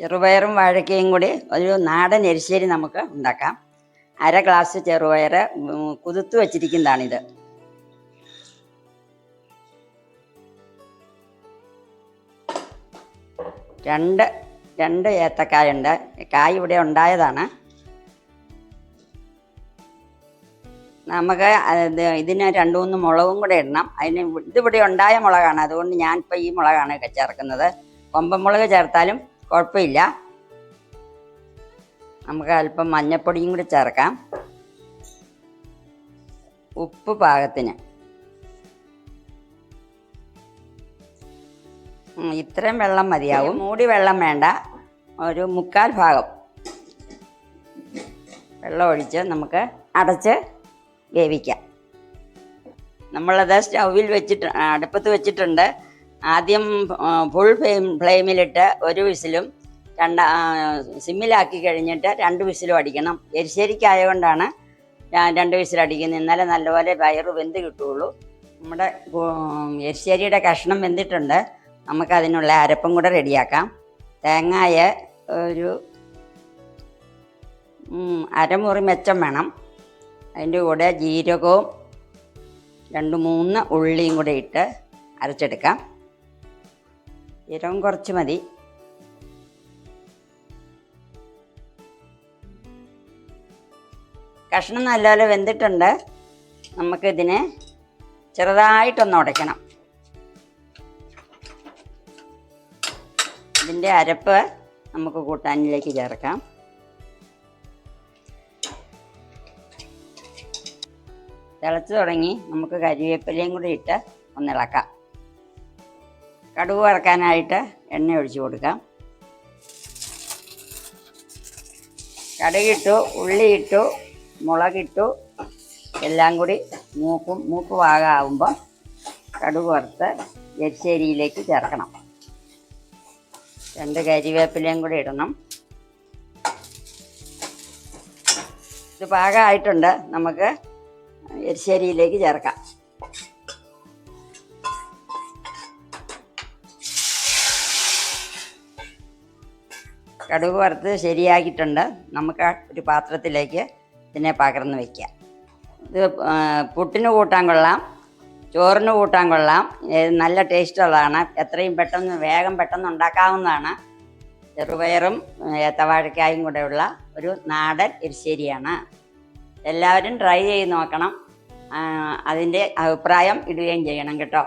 ചെറുപയറും വാഴക്കയും കൂടി ഒരു നാടൻ എരിശ്ശേരി നമുക്ക് ഉണ്ടാക്കാം. അര ഗ്ലാസ് ചെറുപയർ കുതിർത്ത് വച്ചിരിക്കുന്നതാണിത്. രണ്ട് രണ്ട് ഏത്തക്കായ ഉണ്ട് കായ് ഇവിടെ ഉണ്ടായതാണ്. നമുക്ക് ഇതിന് രണ്ട് മൂന്ന് മുളകും കൂടെ ഇടണം. അതിന് ഇതിവിടെ ഉണ്ടായ മുളകാണ്. അതുകൊണ്ട് ഞാൻ ഇപ്പോൾ ഈ മുളകാണ് ചേർക്കുന്നത്. കൊമ്പൻ മുളക് ചേർത്താലും കുഴപ്പമില്ല. നമുക്ക് അല്പം മഞ്ഞപ്പൊടിയും കൂടി ചേർക്കാം. ഉപ്പ് പാകത്തിന്. ഇത്രയും വെള്ളം മതിയാവും. മൂടി വെള്ളം വേണ്ട. ഒരു മുക്കാൽ ഭാഗം വെള്ളം ഒഴിച്ച് നമുക്ക് അടച്ച് വേവിക്കാം. നമ്മളത് സ്റ്റൗവിൽ വെച്ചിട്ട് അടുപ്പത്ത് വെച്ചിട്ടുണ്ട്. ആദ്യം ഫുൾ ഫ്ലെയിം ഫ്ലെയിമിലിട്ട് ഒരു വിസിലും രണ്ട സിമ്മിലാക്കി കഴിഞ്ഞിട്ട് രണ്ട് വിസിലും അടിക്കണം. എരിശ്ശേരിക്കായതുകൊണ്ടാണ് ഞാൻ രണ്ട് വിസിലടിക്കുന്നത് ഇന്നലെ നല്ലപോലെ വയറ് വെന്ത് കിട്ടുകയുള്ളൂ. നമ്മുടെ എരിശ്ശേരിയുടെ കഷ്ണം വെന്തിട്ടുണ്ട്. നമുക്ക് അതിനുള്ള അരപ്പും കൂടെ റെഡിയാക്കാം. തേങ്ങായ ഒരു അരമുറി മെച്ചം വേണം. അതിന്റെ കൂടെ ജീരകവും രണ്ട് മൂന്ന് ഉള്ളിയും കൂടെ ഇട്ട് അരച്ചെടുക്കാം. ജീരകം കുറച്ച് മതി. കഷ്ണം നല്ലപോലെ വെന്തിട്ടുണ്ട്. നമുക്കിതിനെ ചെറുതായിട്ടൊന്ന് ഉടയ്ക്കണം. ഇതിന്റെ അരപ്പ് നമുക്ക് കൂട്ടാനിലേക്ക് ചേർക്കാം. തിളച്ച് തുടങ്ങി നമുക്ക് കരിവേപ്പിലയും കൂടി ഇട്ട് ഒന്ന് ഇളക്കാം. കടുക് വറക്കാനായിട്ട് എണ്ണ ഒഴിച്ചു കൊടുക്കാം. കടുകിട്ടു ഉള്ളിയിട്ടു മുളകിട്ടു എല്ലാം കൂടി മൂക്കും മൂക്ക് പാകാവുമ്പം കടുക് വറുത്ത് എരിശ്ശേരിയിലേക്ക് ചേർക്കണം. രണ്ട് കരിവേപ്പിലയും കൂടി ഇടണം. ഇത് പാകമായിട്ടുണ്ട്. നമുക്ക് എരിശ്ശേരിയിലേക്ക് ചേർക്കാം. കടുക് വറുത്ത് ശരിയാക്കിയിട്ടുണ്ട്. നമുക്ക് ഒരു പാത്രത്തിലേക്ക് ഇതിനെ പകർന്ന് വയ്ക്കാം ഇത് പുട്ടിന് കൂട്ടാൻ കൊള്ളാം ചോറിന് കൂട്ടാൻ കൊള്ളാം. നല്ല ടേസ്റ്റ് ഉള്ളതാണ്. എത്രയും പെട്ടെന്ന് വേഗം പെട്ടെന്ന് ഉണ്ടാക്കാവുന്നതാണ്. ചെറുപയറും ഏത്തവാഴക്കായും കൂടെയുള്ള ഒരു നാടൻ എരിശ്ശേരിയാണ്. എല്ലാവരും ട്രൈ ചെയ്ത് നോക്കണം. അതിന്റെ അഭിപ്രായം ഇടുകയും ചെയ്യണം കേട്ടോ.